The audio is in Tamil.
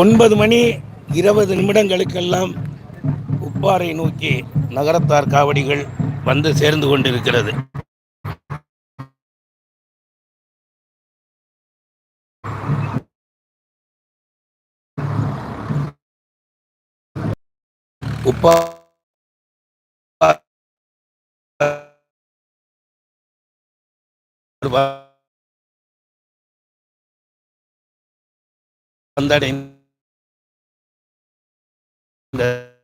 ஒன்பது மணி இருபது நிமிடங்களுக்கெல்லாம் உப்பாறை நோக்கி நகரத்தார் காவடிகள் வந்து சேர்ந்து கொண்டிருக்கிறது. உப்பா வந்தடைந்த that